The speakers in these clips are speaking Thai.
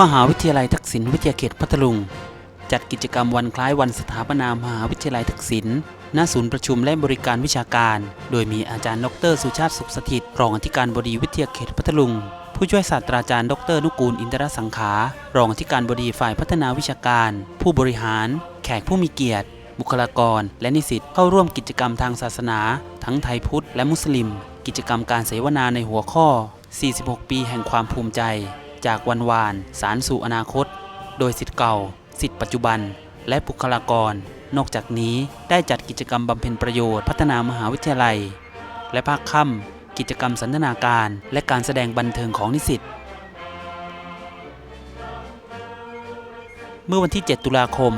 มหาวิทยาลัยทักษิณวิทยาเขตพัทลุง จัดกิจกรรมวันคล้ายวันสถาปนามหาวิทยาลัยทักษิณณศูนย์ประชุมและบริการวิชาการ โดยมีอาจารย์ดรสุชาติสุขสถิตรองอธิการบดีวิทยาเขตพัทลุง ผู้ช่วยศาสตราจารย์ดรนุกูลอินทรสังขารองอธิการบดีฝ่ายพัฒนาวิชาการ ผู้บริหาร แขกผู้มีเกียรติ บุคลากร และนิสิตเข้าร่วมกิจกรรมทางศาสนา ทั้งไทยพุทธและมุสลิม กิจกรรมการเสวนาในหัวข้อ 46 ปีแห่งความภูมิใจ จากวันวานสารสู่อนาคต โดยสิทธิ์เก่า สิทธิ์ปัจจุบัน และบุคลากร นอกจากนี้ได้จัดกิจกรรมบำเพ็ญประโยชน์พัฒนามหาวิทยาลัย และภาคค่ำกิจกรรมสันทนาการ และการแสดงบันเทิงของนิสิตเมื่อวันที่ 7 ตุลาคม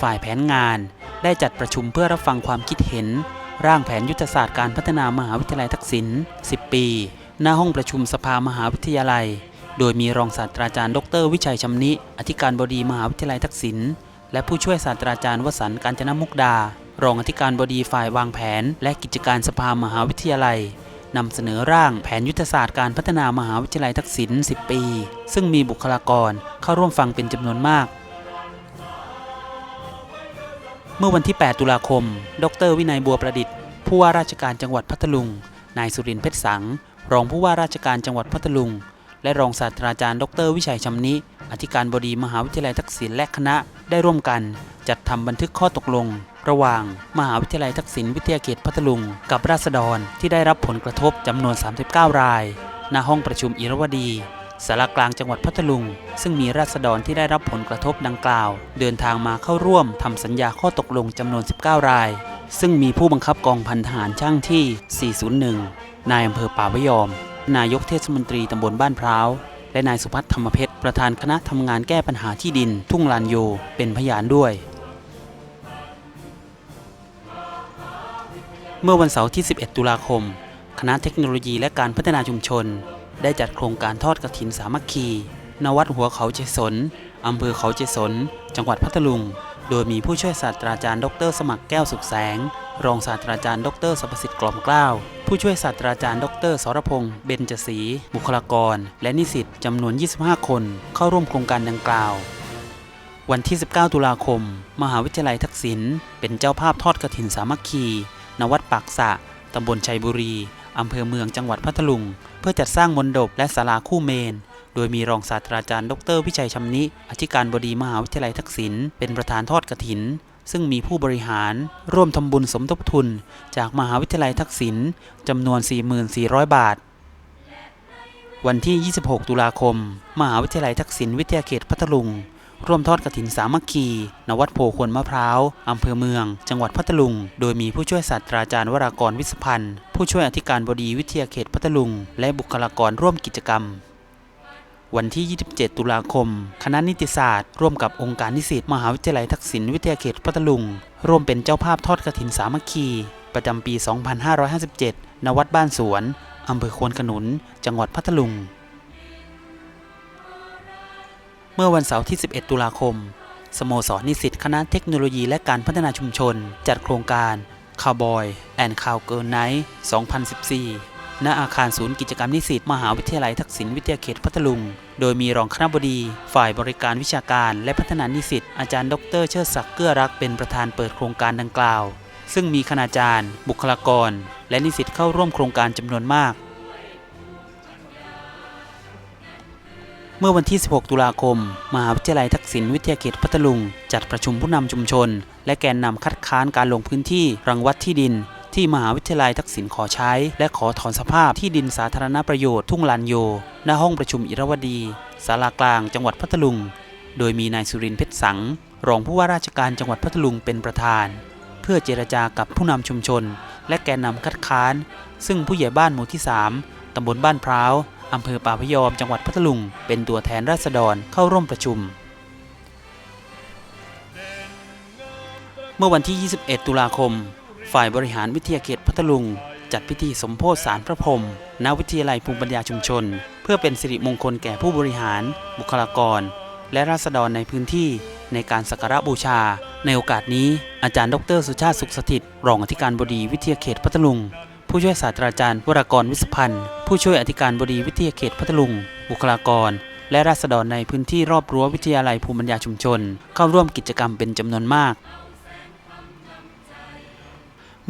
ฝ่ายแผนงานได้จัดประชุมเพื่อรับฟังความคิดเห็น ร่างแผนยุทธศาสตร์การพัฒนามหาวิทยาลัยทักษิณ 10 ปี หน้าห้องประชุมสภามหาวิทยาลัย โดยมีรองศาสตราจารย์ ดร วิชัยชำนิ อธิการบดีมหาวิทยาลัยทักษิณ และผู้ช่วยศาสตราจารย์วสันต์การจนมุกดา รองอธิการบดีฝ่ายวางแผน และกิจการสภามหาวิทยาลัยนำเสนอร่างแผนยุทธศาสตร์การพัฒนามหาวิทยาลัยทักษิณ 10 ปี ซึ่งมีบุคลากรเข้าร่วมฟังเป็นจำนวนมาก เมื่อวันที่ 8 ตุลาคม ดร วินัยบัวประดิษฐ์ ผู้ว่าราชการจังหวัดพัทลุง นายสุรินทร์เพชรสัง รองผู้ว่าราชการจังหวัดพัทลุง และรองศาสตราจารย์ ดร วิชัยชำนิ อธิการบดีมหาวิทยาลัยทักษิณและคณะ ได้ร่วมกันจัดทำบันทึกข้อตกลง ระหว่าง มหาวิทยาลัยทักษิณวิทยาเขตพัทลุง กับราษฎรที่ได้รับผลกระทบจำนวน 39 ราย ณ ห้องประชุมอิรวดีสารกลางจังหวัดพัทลุง ซึ่งมีราษฎรที่ได้รับผลกระทบดังกล่าว เดินทางมาเข้าร่วมทำสัญญาข้อตกลงจำนวน 19 ราย ซึ่งมีผู้บังคับกองพันทหารช่างที่ 401 นายอำเภอป่าพยอม นายกเทศมนตรีตำบลบ้านพร้าวและนายสุพัฒน์ธรรมเพชรประธานคณะทำงานแก้ปัญหาที่ดิน ทุ่งลานโยเป็นพยานด้วย เมื่อวันเสาร์ที่ 11 ตุลาคม คณะเทคโนโลยีและการพัฒนาชุมชน ได้จัดโครงการทอดกระถินสามัคคี ณ วัดหัวเขาเจสนอำเภอเขาเจสน จังหวัดพัทลุง โดยมีผู้ช่วยศาสตราจารย์ ดร สมัครแก้วสุขแสง รองศาสตราจารย์ ดรสรรพสิทธิ์กล่อมเกล้า ผู้ช่วยศาสตราจารย์ ดรสรพงษ์เบญจศรีบุคลากร และนิสิตจำนวน 25 คน เข้าร่วมโครงการดังกล่าว วันที่ 19 ตุลาคม มหาวิทยาลัยทักษิณเป็นเจ้าภาพทอดกระถินสามัคคี ณ วัดปากสะตำบลชัยบุรีอำเภอเมืองจังหวัดพัทลุง เพื่อจัดสร้างมณฑปและศาลาคู่เมนโดยมีรองศาสตราจารย์ ดร วิชัยชำนิ อธิการบดีมหาวิทยาลัยทักษิณ เป็นประธานทอดกระถิน ซึ่งมีผู้บริหารร่วมทำบุญสมทบทุน จากมหาวิทยาลัยทักษิณจำนวน 4,400 บาท วันที่ 26 ตุลาคม มหาวิทยาลัยทักษิณวิทยาเขตพัทลุง ร่วมทอดกระถินสามัคคี ณ วัดโพควนมะพร้าว อำเภอเมือง จังหวัดพัทลุง โดยมีผู้ช่วยศาสตราจารย์วรากรวิศพันธ์ ผู้ช่วยอธิการบดีวิทยาเขตพัทลุง และบุคลากรร่วมกิจกรรม วันที่ 27 ตุลาคม คณะนิติศาสตร์ ร่วมกับองค์การนิสิตมหาวิทยาลัยทักษิณวิทยาเขตพัทลุง ร่วมเป็นเจ้าภาพทอดกระถินสามัคคี ประจำปี 2557 ณ วัดบ้านสวน อำเภอควนขนุน จังหวัดพัทลุง เมื่อวันเสาร์ที่ 11 ตุลาคม สโมสรนิสิตคณะเทคโนโลยีและการพัฒนาชุมชน จัดโครงการ Cowboy and Cowgirl Night 2014 ณอาคารศูนย์กิจกรรมนิสิตมหาวิทยาลัยทักษิณวิทยาเขตพัทลุง โดยมีรองคณบดี ฝ่ายบริการวิชาการและพัฒนานิสิตอาจารย์ดรเชิดศักดิ์เกื้อรักเป็นประธานเปิดโครงการดังกล่าว ซึ่งมีคณาจารย์ บุคลากร และนิสิตเข้าร่วมโครงการจำนวนมาก เมื่อวันที่ 16 ตุลาคม มหาวิทยาลัยทักษิณวิทยาเขตพัทลุง จัดประชุมผู้นำชุมชน และแกนนำคัดค้านการลงพื้นที่รังวัดที่ดิน ที่มหาวิทยาลัยทักษิณขอใช้ และขอถอนสภาพที่ดินสาธารณประโยชน์ทุ่งลานโย หน้าห้องประชุมอิรวดีศาลากลางจังหวัดพัทลุง โดยมีนายสุรินทร์เพชรสัง รองผู้ว่าราชการจังหวัดพัทลุงเป็นประธาน เพื่อเจรจากับผู้นำชุมชน และแกนนำคัดค้าน ซึ่งผู้ใหญ่บ้านหมู่ที่ 3 ตำบลบ้านพร้าวอำเภอป่าพยอมจังหวัดพัทลุง เป็นตัวแทนราษฎรเข้าร่วมประชุม เมื่อวันที่ 21 ตุลาคม ฝ่ายบริหารวิทยาเขตพัทลุง จัดพิธีสมโพธิสารพระพรหมณวิทยาลัยภูมิปัญญาชุมชน เพื่อเป็นสิริมงคลแก่ผู้บริหาร บุคลากร และราษฎรในพื้นที่ในการสักการะบูชา ในโอกาสนี้อาจารย์ดร สุชาติสุขสถิต รองอธิการบดีวิทยาเขตพัทลุง ผู้ช่วยศาสตราจารย์วรากรวิศพันธ์ผู้ช่วยอธิการบดีวิทยาเขตพัทลุง บุคลากร และราษฎรในพื้นที่รอบรั้ววิทยาลัยภูมิปัญญาชุมชน เข้าร่วมกิจกรรมเป็นจำนวนมาก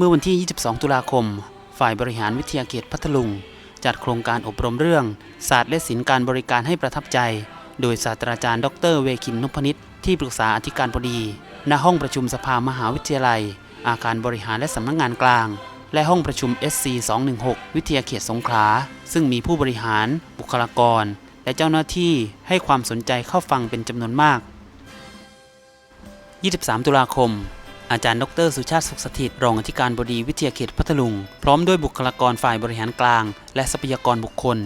มื่อวันที่ 22 ตุลาคม ฝ่ายบริหารวิทยาเขตพัทลุง จัดโครงการอบรมเรื่อง ศาสตร์และศิลป์การบริการให้ประทับใจ โดยศาสตราจารย์ ดร เวคินนพนิษฐ์ที่ปรึกษาอธิการบดี ณห้องประชุมสภามหาวิทยาลัย อาคารบริหารและสำนักงงานกลาง และห้องประชุม SC 216 วิทยาเขตสงขลา ซึ่งมีผู้บริหาร บุคลากร และเจ้าหน้าที่ให้ความสนใจเข้าฟังเป็นจำนวนมาก 23 ตุลาคม อาจารย์ดรสุชาติสุขสถิตรองอธิการบดีวิทยาเขตพัทลุง พร้อมด้วยบุคลากรฝ่ายบริหารกลาง และทรัพยากรบุคคล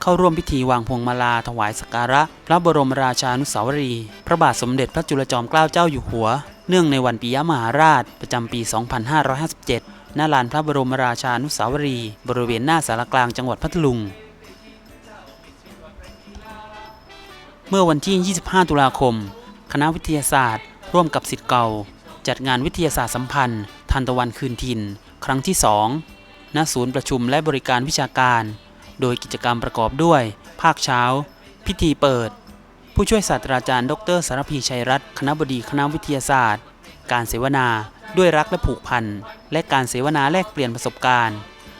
เข้าร่วมพิธีวางพวงมาลาถวายสักการะ พระบรมราชานุสาวรีย์พระบาทสมเด็จพระจุลจอมเกล้าเจ้าอยู่หัว เนื่องในวันปิยมหาราช ประจำปี 2557 ณ ลานพระบรมราชานุสาวรีย์บริเวณหน้าสารกลางจังหวัดพัทลุงเมื่อวันที่ 25 ตุลาคม คณะวิทยาศาสตร์ ร่วมกับสิทธิ์เก่า จัดงานวิทยาศาสตร์สัมพันธ์ ทันตะวันคืนถิ่น ครั้งที่ 2 ณ ศูนย์ประชุมและบริการวิชาการ โดยกิจกรรมประกอบด้วย ภาคเช้า พิธีเปิด ผู้ช่วยศาสตราจารย์ ดรสารพีชัยรัตน์ คณะบดีคณะวิทยาศาสตร์ การเสวนา ด้วยรักและผูกพัน และการเสวนาแลกเปลี่ยนประสบการณ์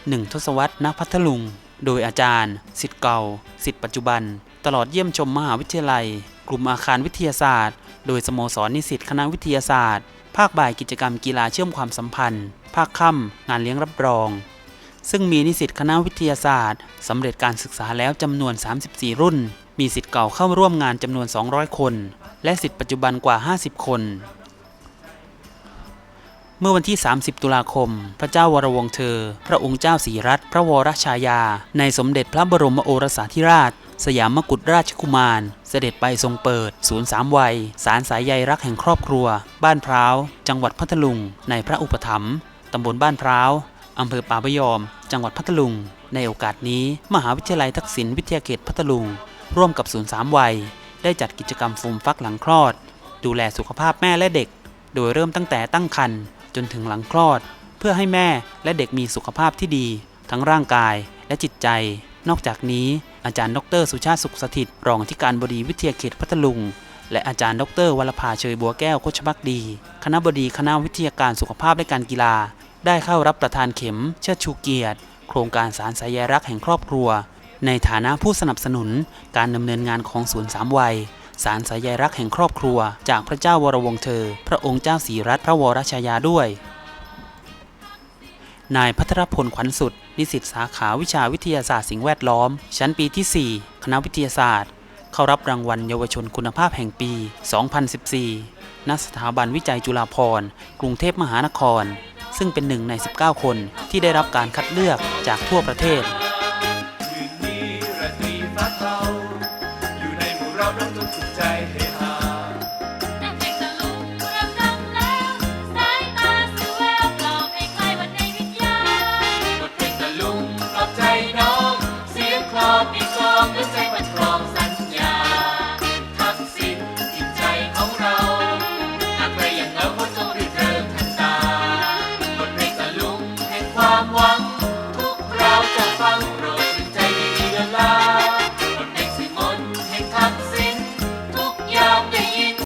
หนึ่งทศวรรษณพัทลุง โดยอาจารย์ สิทธิ์เก่า สิทธิ์ปัจจุบัน ตลอดเยี่ยมชมมหาวิทยาลัย กลุ่มอาคารวิทยาศาสตร์ โดยสโมสรนิสิตคณะวิทยาศาสตร์ ภาคบ่ายกิจกรรมกีฬาเชื่อมความสัมพันธ์ ภาคค่ำงานเลี้ยงรับรอง ซึ่งมีนิสิตคณะวิทยาศาสตร์สำเร็จการศึกษาแล้วจำนวน 34 รุ่น มีสิทธิ์เก่าเข้าร่วมงานจำนวน 200 คน และสิทธิ์ปัจจุบันกว่า 50 คน เมื่อวันที่ 30 ตุลาคม พระเจ้าวรวงเธอ พระองค์เจ้าสีรัตน์พระวรชายา ในสมเด็จพระบรมโอรสาธิราช สยามมกุฎราชกุมาร เสด็จไปทรงเปิด ศูนย์สามวัย สารสายใยรักแห่งครอบครัว บ้านพร้าว จังหวัดพัทลุง ในพระอุปถัมภ์ตำบลบ้านพร้าวอำเภอป่าพยอม จังหวัดพัทลุง ในโอกาสนี้ มหาวิทยาลัยทักษิณวิทยาเขตพัทลุง ร่วมกับศูนย์สามวัย ได้จัดกิจกรรมฟูมฟักหลังคลอด ดูแลสุขภาพแม่และเด็ก โดยเริ่มตั้งแต่ตั้งครรภ์จนถึงหลังคลอด เพื่อให้แม่และเด็กมีสุขภาพที่ดี ทั้งร่างกายและจิตใจ นอกจากนี้ อาจารย์ดรสุชาติสุขสถิตรองที่การบดีวิทยาเขตพัทลุง และอาจารย์ดรวรภาเชยบัวแก้วโคชบักดี คณะบดีคณะวิทยาการสุขภาพและการกีฬา ได้เข้ารับประทานเข็มเชิดชูเกียรติ โครงการสารสายใยรักแห่งครอบครัว ในฐานะผู้สนับสนุน การดำเนินงานของศูนย์สามวัยสารสายใยรักแห่งครอบครัว จากพระเจ้าวรวงเธอ พระองค์เจ้าศรีรัตนพระวรชายาด้วย นายพัทรพลขวัญสุด นิสิตสาขาวิชาวิทยาศาสตร์สิ่งแวดล้อม ชั้นปีที่ 4 คณะวิทยาศาสตร์ เข้ารับรางวัลเยาวชนคุณภาพแห่งปี 2014 ณ สถาบันวิจัยจุฬาภรณ์ กรุงเทพมหานคร ซึ่งเป็นหนึ่งใน 19 คนที่ได้รับการคัดเลือกจากทั่วประเทศ